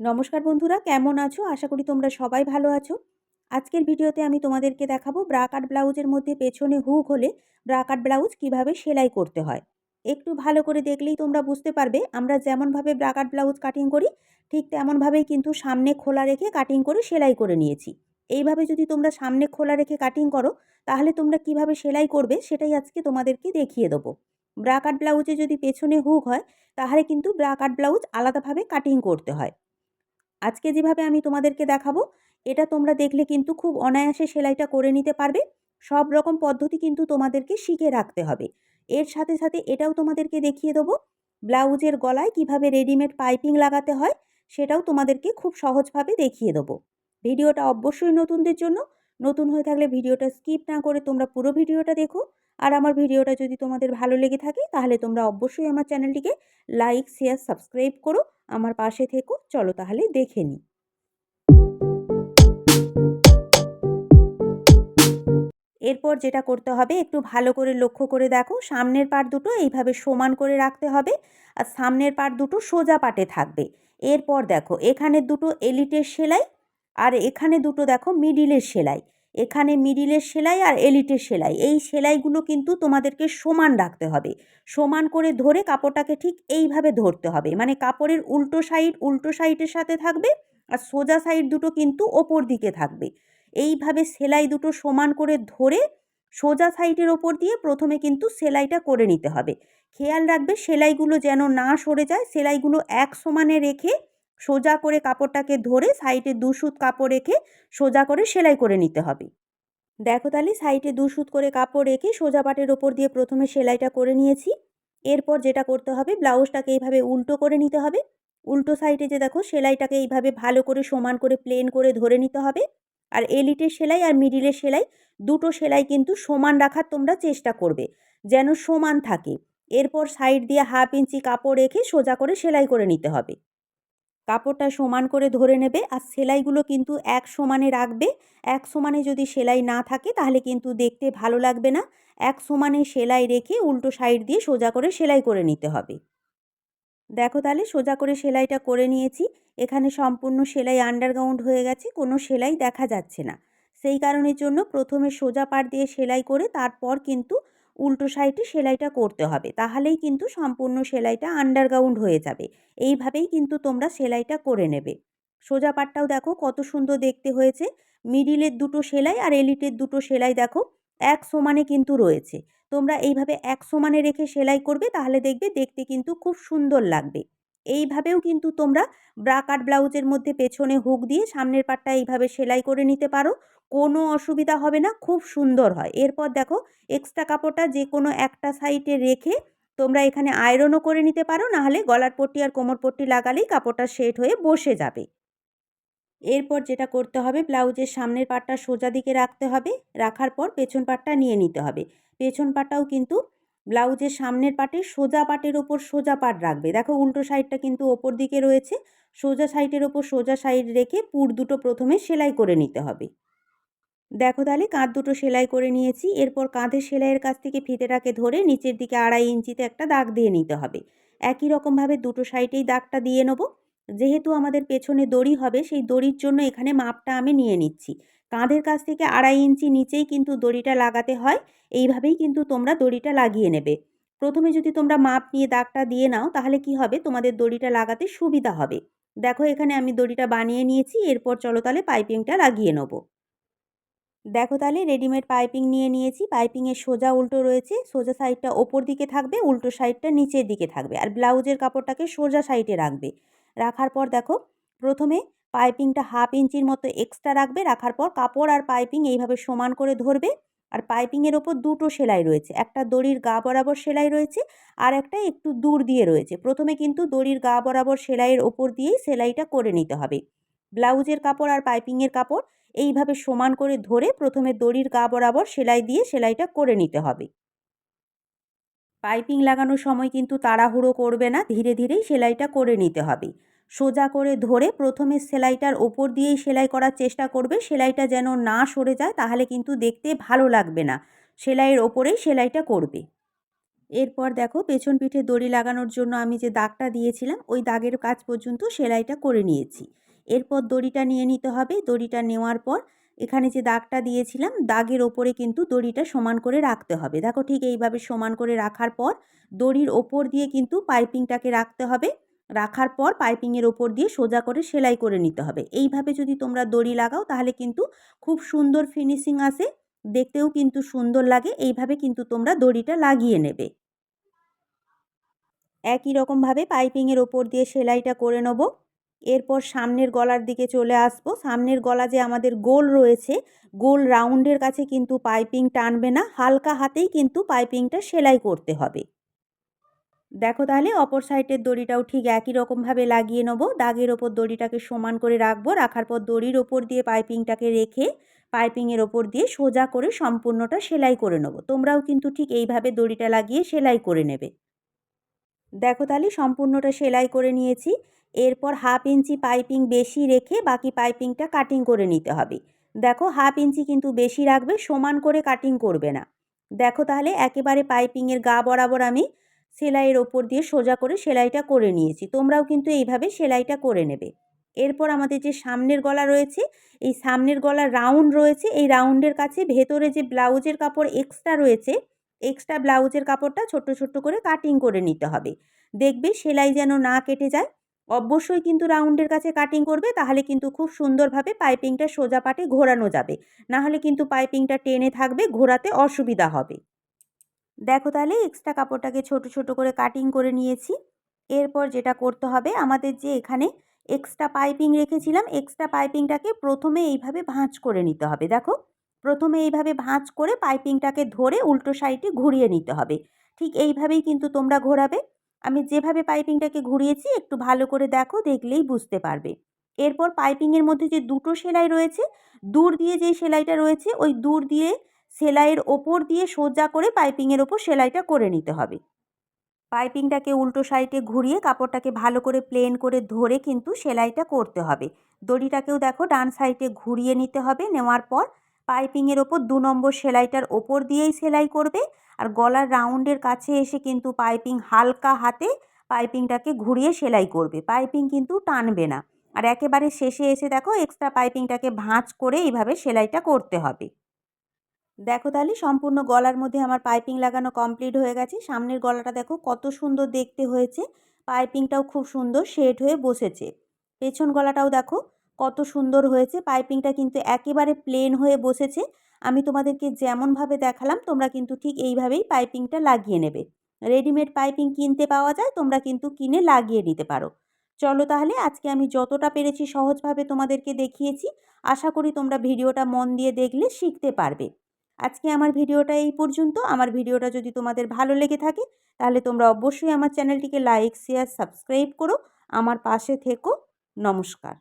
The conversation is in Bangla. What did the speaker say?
নমস্কার বন্ধুরা, কেমন আছো? আশা করি তোমরা সবাই ভালো আছো। আজকের ভিডিওতে আমি তোমাদেরকে দেখাবো ব্রাকাট ব্লাউজের মধ্যে পেছনে হুক হলে ব্রাকাট ব্লাউজ কীভাবে সেলাই করতে হয়। একটু ভালো করে দেখলেই তোমরা বুঝতে পারবে, আমরা যেমনভাবে ব্রাকাট ব্লাউজ কাটিং করি, ঠিক তেমনভাবেই কিন্তু সামনে খোলা রেখে কাটিং করে সেলাই করে নিয়েছি। এইভাবে যদি তোমরা সামনে খোলা রেখে কাটিং করো, তাহলে তোমরা কীভাবে সেলাই করবে সেটাই আজকে তোমাদেরকে দেখিয়ে দেবো। ব্রাকাট ব্লাউজে যদি পেছনে হুক হয়, তাহলে কিন্তু ব্রাকাট ব্লাউজ আলাদাভাবে কাটিং করতে হয়। আজকে যেভাবে আমি তোমাদেরকে দেখাবো, এটা তোমরা দেখলে কিন্তু খুব অনায়াসে সেলাইটা করে নিতে পারবে। সব রকম পদ্ধতি কিন্তু তোমাদেরকে শিখে রাখতে হবে। এর সাথে সাথে এটাও তোমাদেরকে দেখিয়ে দেবো, ব্লাউজের গলায় কীভাবে রেডিমেড পাইপিং লাগাতে হয়, সেটাও তোমাদেরকে খুব সহজভাবে দেখিয়ে দেবো। ভিডিওটা অবশ্যই নতুনদের জন্য, নতুন হয়ে থাকলে ভিডিওটা স্কিপ না করে তোমরা পুরো ভিডিওটা দেখো। আর আমার ভিডিওটা যদি তোমাদের ভালো লেগে থাকে, তাহলে তোমরা অবশ্যই আমার চ্যানেলটিকে লাইক, শেয়ার, সাবস্ক্রাইব করো। আমার পাশে থেকো, চলো তাহলে দেখে নিই। এরপর যেটা করতে হবে, একটু ভালো করে লক্ষ্য করে দেখো, সামনের পাট দুটো এইভাবে সমান করে রাখতে হবে আর সামনের পাট দুটো সোজা পাটে থাকবে। এরপর দেখো, এখানে দুটো এলিটের সেলাই আর এখানে দুটো দেখো মিডিলের সেলাই। এখানে মিডিলের সেলাই আর এলিটের সেলাই। এই সেলাইগুলো কিন্তু তোমাদেরকে সমান রাখতে হবে। সমান করে ধরে কাপড়টাকে ঠিক এইভাবে ধরতে হবে। মানে কাপড়ের উল্টো সাইড উল্টো সাইডের সাথে থাকবে আর সোজা সাইড দুটো কিন্তু ওপর দিকে থাকবে। এইভাবে সেলাই দুটো সমান করে ধরে সোজা সাইডের ওপর দিয়ে প্রথমে কিন্তু সেলাইটা করে নিতে হবে। খেয়াল রাখবে সেলাইগুলো যেন না সরে যায়। সেলাইগুলো এক সমানে রেখে সোজা করে কাপড়টাকে ধরে সাইডে দু সুত কাপড় রেখে সোজা করে সেলাই করে নিতে হবে। দেখো তাহলে সাইডে দু সুত করে কাপড় রেখে সোজা পাটের ওপর দিয়ে প্রথমে সেলাইটা করে নিয়েছি। এরপর যেটা করতে হবে, ব্লাউজটাকে এইভাবে উল্টো করে নিতে হবে। উল্টো সাইডে যে দেখো সেলাইটাকে এইভাবে ভালো করে সমান করে প্লেন করে ধরে নিতে হবে। আর এলিটের সেলাই আর মিডিলের সেলাই দুটো সেলাই কিন্তু সমান রাখার তোমরা চেষ্টা করবে, যেন সমান থাকে। এরপর সাইড দিয়ে হাফ ইঞ্চি কাপড় রেখে সোজা করে সেলাই করে নিতে হবে। কাপড়টা সমান করে ধরে নেবে আর সেলাইগুলো কিন্তু এক সমানে রাখবে। এক সমানে যদি সেলাই না থাকে তাহলে কিন্তু দেখতে ভালো লাগবে না। এক সমানে সেলাই রেখে উল্টো সাইড দিয়ে সোজা করে সেলাই করে নিতে হবে। দেখো তাহলে সোজা করে সেলাইটা করে নিয়েছি। এখানে সম্পূর্ণ সেলাই আন্ডারগ্রাউন্ড হয়ে গেছে, কোনো সেলাই দেখা যাচ্ছে না। সেই কারণের জন্য প্রথমে সোজা পাট দিয়ে সেলাই করে তারপর কিন্তু উল্টো সাইডে সেলাইটা করতে হবে। তাহলেই কিন্তু সম্পূর্ণ সেলাইটা আন্ডারগ্রাউন্ড হয়ে যাবে। এইভাবেই কিন্তু তোমরা সেলাইটা করে নেবে। সোজা পাটটাও দেখো কত সুন্দর দেখতে হয়েছে। মিডিলের দুটো সেলাই আর এলিটের দুটো সেলাই দেখো এক সমানে কিন্তু রয়েছে। তোমরা এইভাবে এক সমানে রেখে সেলাই করবে, তাহলে দেখবে দেখতে কিন্তু খুব সুন্দর লাগবে। এইভাবেও কিন্তু তোমরা ব্রা কাট ব্লাউজের মধ্যে পেছনে হুক দিয়ে সামনের পাটটা এইভাবে সেলাই করে নিতে পারো। কোনো অসুবিধা হবে না, খুব সুন্দর হয়। এরপর দেখো এক্সট্রা কাপড়টা যে কোনো একটা সাইডে রেখে তোমরা এখানে আয়রনও করে নিতে পারো, নাহলে গলার পট্টি আর কোমর পট্টি লাগালেই কাপড়টা সেট হয়ে বসে যাবে। এরপর যেটা করতে হবে, ব্লাউজের সামনের পাটটা সোজা দিকে রাখতে হবে। রাখার পর পেছন পাটটা নিয়ে নিতে হবে। পেছন পাটটাও কিন্তু ব্লাউজের সামনের পাটে সোজা পাটের ওপর সোজা পাট রাখবে। দেখো উল্টো সাইডটা কিন্তু ওপর দিকে রয়েছে। সোজা সাইডের ওপর সোজা সাইড রেখে পুর দুটো প্রথমে সেলাই করে নিতে হবে। দেখো তাহলে কাঁধ দুটো সেলাই করে নিয়েছি। এরপর কাঁধের সেলাইয়ের কাছ থেকে ফিতেটাকে ধরে নিচের দিকে আড়াই ইঞ্চিতে একটা দাগ দিয়ে নিতে হবে। একই রকমভাবে দুটো সাইডেই দাগটা দিয়ে নেব। যেহেতু আমাদের পেছনে দড়ি হবে, সেই দড়ির জন্য এখানে মাপটা আমি নিয়ে নিচ্ছি। কাঁধের কাছ থেকে আড়াই ইঞ্চি নিচেই কিন্তু দড়িটা লাগাতে হয়। এইভাবেই কিন্তু তোমরা দড়িটা লাগিয়ে নেবে। প্রথমে যদি তোমরা মাপ নিয়ে দাগটা দিয়ে নাও, তাহলে কি হবে? তোমাদের দড়িটা লাগাতে সুবিধা হবে। দেখো এখানে আমি দড়িটা বানিয়ে নিয়েছি, এরপর চলো তাহলে পাইপিংটা লাগিয়ে নেব। দেখো তাহলে রেডিমেড পাইপিং নিয়ে নিয়েছি। পাইপিংয়ের সোজা উল্টো রয়েছে, সোজা সাইডটা ওপর দিকে থাকবে, উল্টো সাইডটা নিচের দিকে থাকবে। আর ব্লাউজের কাপড়টাকে সোজা সাইডে রাখবে। রাখার পর দেখো, প্রথমে পাইপিংটা হাফ ইঞ্চির মতো এক্সট্রা রাখবে, রাখার পর কাপড় আর পাইপিং এইভাবে সমান করে ধরবে। আর পাইপিংয়ের ওপর দুটো সেলাই রয়েছে, একটা দড়ির গা বরাবর সেলাই রয়েছে আর একটা একটু দূর দিয়ে রয়েছে। প্রথমে কিন্তু দড়ির গা বরাবর সেলাইয়ের ওপর দিয়েই সেলাইটা করে নিতে হবে। ব্লাউজের কাপড় আর পাইপিংয়ের কাপড় এইভাবে সমান করে ধরে প্রথমে দড়ির গা বরাবর সেলাই দিয়ে সেলাইটা করে নিতে হবে। পাইপিং লাগানোর সময় কিন্তু তাড়াহুড়ো করবে না, ধীরে ধীরেই সেলাইটা করে নিতে হবে। সোজা করে ধরে প্রথমে সেলাইটার ওপর দিয়েই সেলাই করার চেষ্টা করবে। সেলাইটা যেন না সরে যায়, তাহলে কিন্তু দেখতে ভালো লাগবে না। সেলাইয়ের ওপরেই সেলাইটা করবে। এরপর দেখো, পেছন পিঠে দড়ি লাগানোর জন্য আমি যে দাগটা দিয়েছিলাম, ওই দাগের কাজ পর্যন্ত সেলাইটা করে নিয়েছি। এরপর দড়িটা নিয়ে নিতে হবে। দড়িটা নেওয়ার পর এখানে যে দাগটা দিয়েছিলাম, দাগের ওপরে কিন্তু দড়িটা সমান করে রাখতে হবে। দেখো ঠিক এইভাবে সমান করে রাখার পর দড়ির ওপর দিয়ে কিন্তু পাইপিংটাকে রাখতে হবে। রাখার পর পাইপিংয়ের ওপর দিয়ে সোজা করে সেলাই করে নিতে হবে। এইভাবে যদি তোমরা দড়ি লাগাও, তাহলে কিন্তু খুব সুন্দর ফিনিশিং আসে। দেখতেও কিন্তু সুন্দর লাগে। এইভাবে কিন্তু তোমরা দড়িটা লাগিয়ে নেবে। একই রকমভাবে পাইপিংয়ের ওপর দিয়ে সেলাইটা করে নেব। এরপর সামনের গলার দিকে চলে আসব। সামনের গলা যে আমাদের গোল রয়েছে, গোল রাউন্ডের কাছে কিন্তু পাইপিং টানবে না। হালকা হাতেই কিন্তু পাইপিংটা সেলাই করতে হবে। দেখো তাহলে, অপর সাইডের দড়িটাও ঠিক একই রকমভাবে লাগিয়ে নেব। দাগের ওপর দড়িটাকে সমান করে রাখব, রাখার পর দড়ির ওপর দিয়ে পাইপিংটাকে রেখে পাইপিংয়ের ওপর দিয়ে সোজা করে সম্পূর্ণটা সেলাই করে নেব। তোমরাও কিন্তু ঠিক এইভাবে দড়িটা লাগিয়ে সেলাই করে নেবে। দেখো তাহলে, সম্পূর্ণটা সেলাই করে নিয়েছি। এরপর হাফ ইঞ্চি পাইপিং বেশি রেখে বাকি পাইপিংটা কাটিং করে নিতে হবে। দেখো, হাফ ইঞ্চি কিন্তু বেশি রাখবে, সমান করে কাটিং করবে না। দেখো তাহলে, একেবারে পাইপিংয়ের গা বরাবর আমি সেলাইয়ের ওপর দিয়ে সোজা করে সেলাইটা করে নিয়েছি। তোমরাও কিন্তু এইভাবে সেলাইটা করে নেবে। এরপর আমাদের যে সামনের গলা রয়েছে, এই সামনের গলা রাউন্ড রয়েছে, এই রাউন্ডের কাছে ভেতরে যে ব্লাউজের কাপড় এক্সট্রা রয়েছে এক্সট্রা ব্লাউজের কাপড়টা ছোট্ট ছোট্ট করে কাটিং করে নিতে হবে। দেখবে সেলাই যেন না কেটে যায়। অবশ্যই কিন্তু রাউন্ডের কাছে কাটিং করবে, তাহলে কিন্তু খুব সুন্দরভাবে পাইপিংটা সোজা পাটে ঘোরানো যাবে। না হলে কিন্তু পাইপিংটা টেনে থাকবে, ঘোরাতে অসুবিধা হবে। দেখো তাহলে এক্সট্রা কাপড়টাকে ছোট ছোট করে কাটিং করে নিয়েছি। এরপর যেটা করতে হবে, আমাদের যে এখানে এক্সট্রা পাইপিং রেখেছিলাম এক্সট্রা পাইপিংটাকে প্রথমে এইভাবে ভাঁজ করে নিতে হবে। দেখো, প্রথমে এইভাবে ভাঁজ করে পাইপিংটাকে ধরে উল্টো সাইডে ঘুরিয়ে নিতে হবে। ঠিক এইভাবেই কিন্তু তোমরা ঘোরাবে। আমি যেভাবে পাইপিংটাকে ঘুরিয়েছি, একটু ভালো করে দেখো, দেখলেই বুঝতে পারবে। এরপর পাইপিংয়ের মধ্যে যে দুটো সেলাই রয়েছে, দূর দিয়ে যে সেলাইটা রয়েছে, ওই দূর দিয়ে সেলাইয়ের ওপর দিয়ে সোজা করে পাইপিংয়ের ওপর সেলাইটা করে নিতে হবে। পাইপিংটাকে উল্টো সাইডে ঘুরিয়ে কাপড়টাকে ভালো করে প্লেন করে ধরে কিন্তু সেলাইটা করতে হবে। দড়িটাকেও দেখো ডান সাইডে ঘুরিয়ে নিতে হবে, নেওয়ার পর পাইপিংয়ের ওপর দু নম্বর সেলাইটার ওপর দিয়েই সেলাই করবে আর গলার রাউন্ডের কাছে এসে কিন্তু পাইপিং হালকা হাতে পাইপিংটাকে ঘুরিয়ে সেলাই করবে। পাইপিং কিন্তু টানবে না। আর একেবারে শেষে এসে দেখো এক্সট্রা পাইপিংটাকে ভাঁজ করে এইভাবে সেলাইটা করতে হবে। দেখো তাহলে, সম্পূর্ণ গলার মধ্যে আমার পাইপিং লাগানো কমপ্লিট হয়ে গেছে। সামনের গলাটা দেখো কত সুন্দর দেখতে হয়েছে। পাইপিংটাও খুব সুন্দর শেড হয়ে বসেছে। পেছন গলাটাও দেখো কত সুন্দর হয়েছে। পাইপিংটা কিন্তু একেবারে প্লেন হয়ে বসেছে। আমি তোমাদেরকে যেমনভাবে দেখালাম, তোমরা কিন্তু ঠিক এইভাবেই পাইপিংটা লাগিয়ে নেবে। রেডিমেড পাইপিং কিনতে পাওয়া যায়, তোমরা কিন্তু কিনে লাগিয়ে নিতে পারো। চলো তাহলে, আজকে আমি যতটা পেরেছি সহজভাবে তোমাদেরকে দেখিয়েছি। আশা করি তোমরা ভিডিওটা মন দিয়ে দেখলে শিখতে পারবে। আজকে আমার ভিডিওটা এই পর্যন্ত। আমার ভিডিওটা যদি তোমাদের ভালো লেগে থাকে, তাহলে তোমরা অবশ্যই আমার চ্যানেলটিকে লাইক, শেয়ার, সাবস্ক্রাইব করো। আমার পাশে থেকো। নমস্কার।